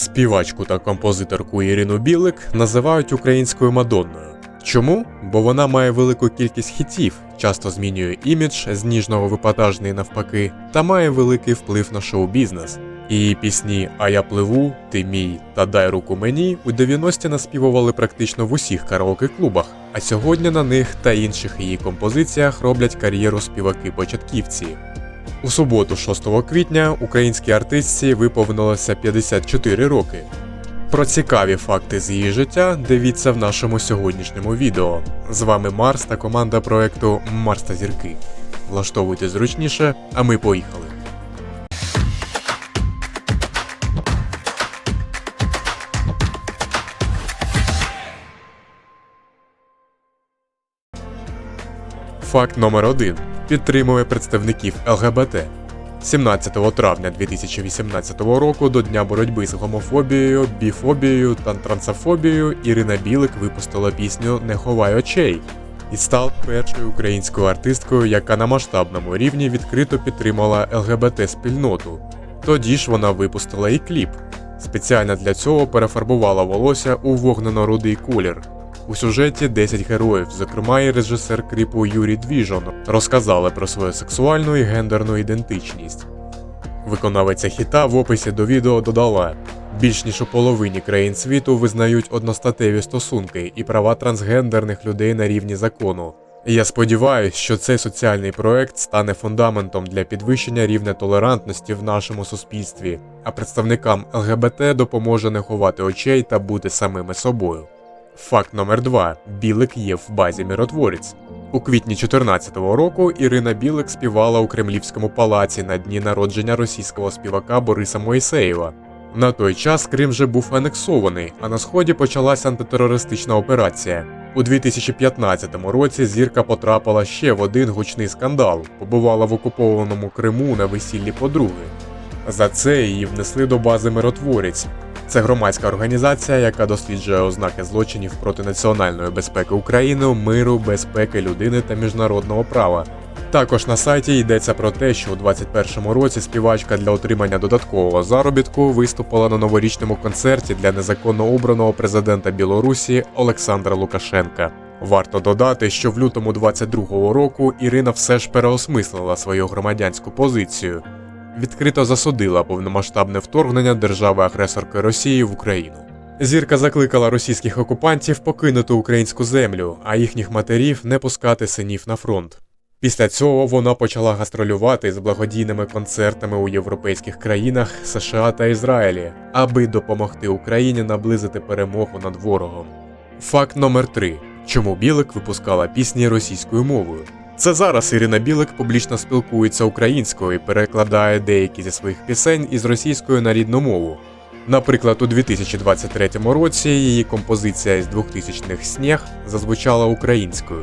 Співачку та композиторку Ірину Білик називають українською Мадонною. Чому? Бо вона має велику кількість хітів, часто змінює імідж з ніжного в навпаки, та має великий вплив на шоу-бізнес. Її пісні А я пливу, Ти мій та Дай руку мені у 90-ті наспівували практично в усіх караоке-клубах, а сьогодні на них та інших її композиціях роблять кар'єру співаки-початківці. У суботу, 6 квітня, українській артистці виповнилося 54 роки. Про цікаві факти з її життя дивіться в нашому сьогоднішньому відео. З вами Марс та команда проекту Марс та зірки. Влаштовуйте зручніше, а ми поїхали. Факт номер 1 підтримує представників ЛГБТ. 17 травня 2018 року до Дня боротьби з гомофобією, біфобією та трансофобією Ірина Білик випустила пісню Не ховай очей і стала першою українською артисткою, яка на масштабному рівні відкрито підтримала ЛГБТ-спільноту. Тоді ж вона випустила і кліп. Спеціально для цього перефарбувала волосся у вогнено-рудий колір. У сюжеті 10 героїв, зокрема і режисер кліпу Юрій Двіжон, розказали про свою сексуальну і гендерну ідентичність. Виконавиця хіта в описі до відео додала: більш ніж у половині країн світу визнають одностатеві стосунки і права трансгендерних людей на рівні закону. Я сподіваюся, що цей соціальний проект стане фундаментом для підвищення рівня толерантності в нашому суспільстві, а представникам ЛГБТ допоможе не ховати очей та бути самими собою. Факт номер 2 Білик є в базі миротворець. У квітні 2014 року Ірина Білик співала у Кремлівському палаці на дні народження російського співака Бориса Моїсеєва. На той час Крим вже був анексований, а на сході почалася антитерористична операція. У 2015 році зірка потрапила ще в один гучний скандал, побувала в окупованому Криму на весіллі подруги. За це її внесли до бази миротворець. Це громадська організація, яка досліджує ознаки злочинів проти національної безпеки України, миру, безпеки людини та міжнародного права. Також на сайті йдеться про те, що у 2021 році співачка для отримання додаткового заробітку виступила на новорічному концерті для незаконно обраного президента Білорусі Олександра Лукашенка. Варто додати, що в лютому 2022 року Ірина все ж переосмислила свою громадянську позицію відкрито засудила повномасштабне вторгнення держави-агресорки Росії в Україну. Зірка закликала російських окупантів покинути українську землю, а їхніх матерів не пускати синів на фронт. Після цього вона почала гастролювати з благодійними концертами у європейських країнах США та Ізраїлі, аби допомогти Україні наблизити перемогу над ворогом. Факт номер 3 чому Білик випускала пісні російською мовою. Це зараз Ірина Білик публічно спілкується українською і перекладає деякі зі своїх пісень із російської на рідну мову. Наприклад, у 2023 році її композиція із 2000-х «Снег» зазвучала українською.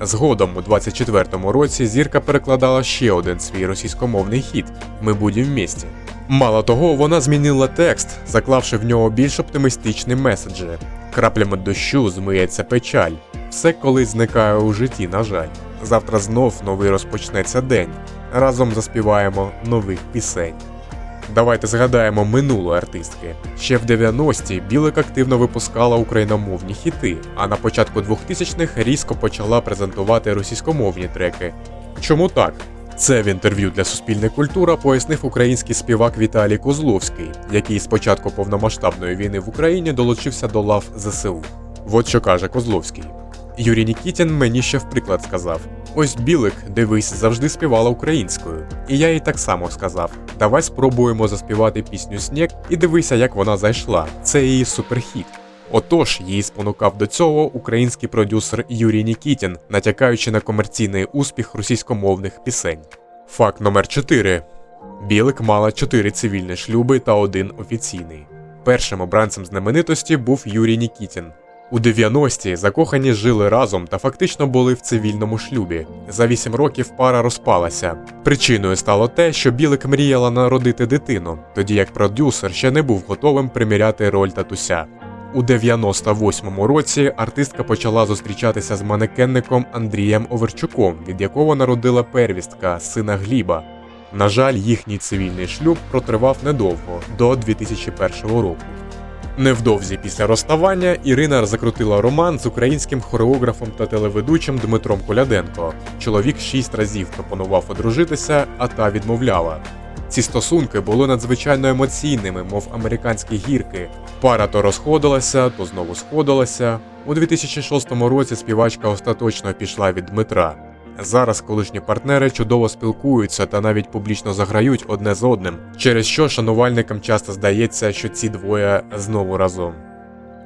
Згодом, у 24-му році, зірка перекладала ще один свій російськомовний хіт Ми будем вместе». Мало того, вона змінила текст, заклавши в нього більш оптимістичні меседжі. Краплями дощу змиється печаль. Все колись зникає у житті, на жаль. Завтра знов новий розпочнеться день. Разом заспіваємо нових пісень. Давайте згадаємо минулу артистки. Ще в 90-ті Білик активно випускала україномовні хіти, а на початку 2000-х різко почала презентувати російськомовні треки. Чому так? Це в інтерв'ю для Суспільне культура пояснив український співак Віталій Козловський, який з початку повномасштабної війни в Україні долучився до лав ЗСУ. От що каже Козловський. Юрій Нікітін мені ще в приклад сказав: ось Білик, дивись, завжди співала українською. І я їй так само сказав: давай спробуємо заспівати пісню Снег і дивися, як вона зайшла. Це її суперхіт. Отож, її спонукав до цього український продюсер Юрій Нікітін, натякаючи на комерційний успіх російськомовних пісень. Факт номер 4 Білик мала 4 цивільні шлюби та один офіційний. Першим обранцем знаменитості був Юрій Нікітін. У 90-ті закохані жили разом та фактично були в цивільному шлюбі. За 8 років пара розпалася. Причиною стало те, що Білик мріяла народити дитину, тоді як продюсер ще не був готовим приміряти роль татуся. У 98-му році артистка почала зустрічатися з манекенником Андрієм Оверчуком, від якого народила первістка, сина Гліба. На жаль, їхній цивільний шлюб протривав недовго до 2001 року. Невдовзі після розставання Ірина закрутила роман з українським хореографом та телеведучим Дмитром Коляденко. Чоловік шість разів пропонував одружитися, а та відмовляла. Ці стосунки були надзвичайно емоційними, мов американські гірки. Пара то розходилася, то знову сходилася. У 2006 році співачка остаточно пішла від Дмитра. Зараз колишні партнери чудово спілкуються та навіть публічно заграють одне з одним, через що шанувальникам часто здається, що ці двоє знову разом.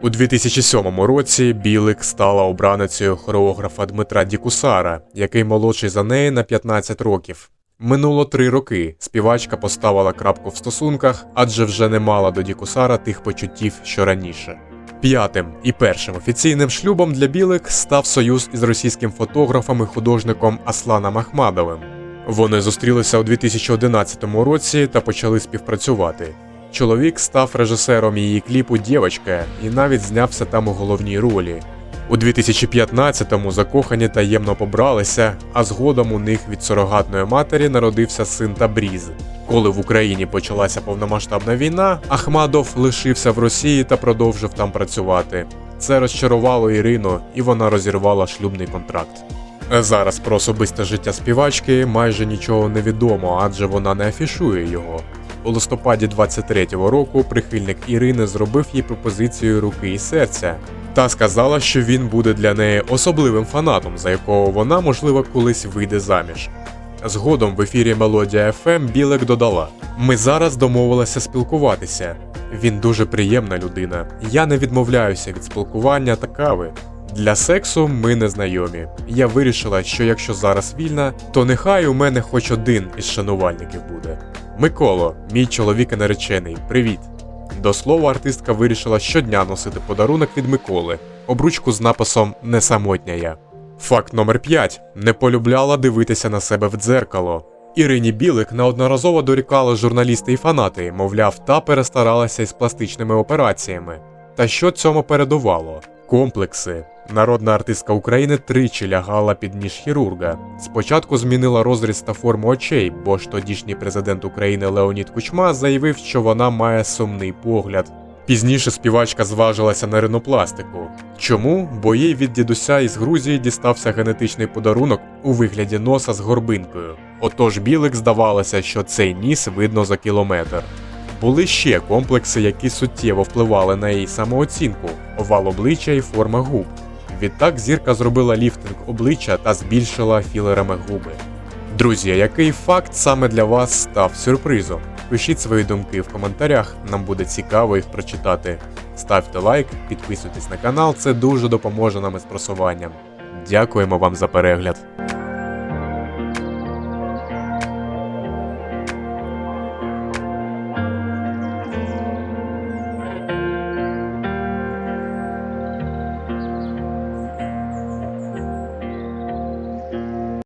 У 2007 році Білик стала обраницею хореографа Дмитра Дікусара, який молодший за неї на 15 років. Минуло три роки. Співачка поставила крапку в стосунках, адже вже не мала до Дікусара тих почуттів, що раніше. П'ятим і першим офіційним шлюбом для білик став союз із російським фотографом і художником Асланом Ахмадовим. Вони зустрілися у 2011 році та почали співпрацювати. Чоловік став режисером її кліпу Дєвочка і навіть знявся там у головній ролі. У 2015-му закохані таємно побралися, а згодом у них від сурогатної матері народився син Табріз. Коли в Україні почалася повномасштабна війна, Ахмадов лишився в Росії та продовжив там працювати. Це розчарувало Ірину, і вона розірвала шлюбний контракт. Зараз про особисте життя співачки майже нічого не відомо, адже вона не афішує його. У листопаді 23-го року прихильник Ірини зробив їй пропозицію руки і серця та сказала, що він буде для неї особливим фанатом, за якого вона, можливо, колись вийде заміж. Згодом в ефірі Мелодія FM Білик додала: Ми зараз домовилися спілкуватися. Він дуже приємна людина. Я не відмовляюся від спілкування та кави. Для сексу ми не знайомі. Я вирішила, що якщо зараз вільна, то нехай у мене хоч один із шанувальників буде. Миколо, мій чоловік і наречений, привіт. До слова, артистка вирішила щодня носити подарунок від Миколи, обручку з написом Не самотня я. Факт номер 5. Не полюбляла дивитися на себе в дзеркало. Ірині Білик неодноразово дорікали журналісти і фанати, мовляв, та перестаралася із пластичними операціями. Та що цьому передувало? Комплекси. Народна артистка України тричі лягала під ніж хірурга. Спочатку змінила розріз та форму очей, бо ж тодішній президент України Леонід Кучма заявив, що вона має сумний погляд. Пізніше співачка зважилася на ринопластику. Чому? Бо їй від дідуся із Грузії дістався генетичний подарунок у вигляді носа з горбинкою. Отож білик здавалося, що цей ніс видно за кілометр. Були ще комплекси, які суттєво впливали на її самооцінку, овал обличчя і форма губ. Відтак зірка зробила ліфтинг обличчя та збільшила філерами губи. Друзі, який факт саме для вас став сюрпризом? Пишіть свої думки в коментарях, нам буде цікаво їх прочитати. Ставте лайк, підписуйтесь на канал, це дуже допоможе нам із просуванням. Дякуємо вам за перегляд.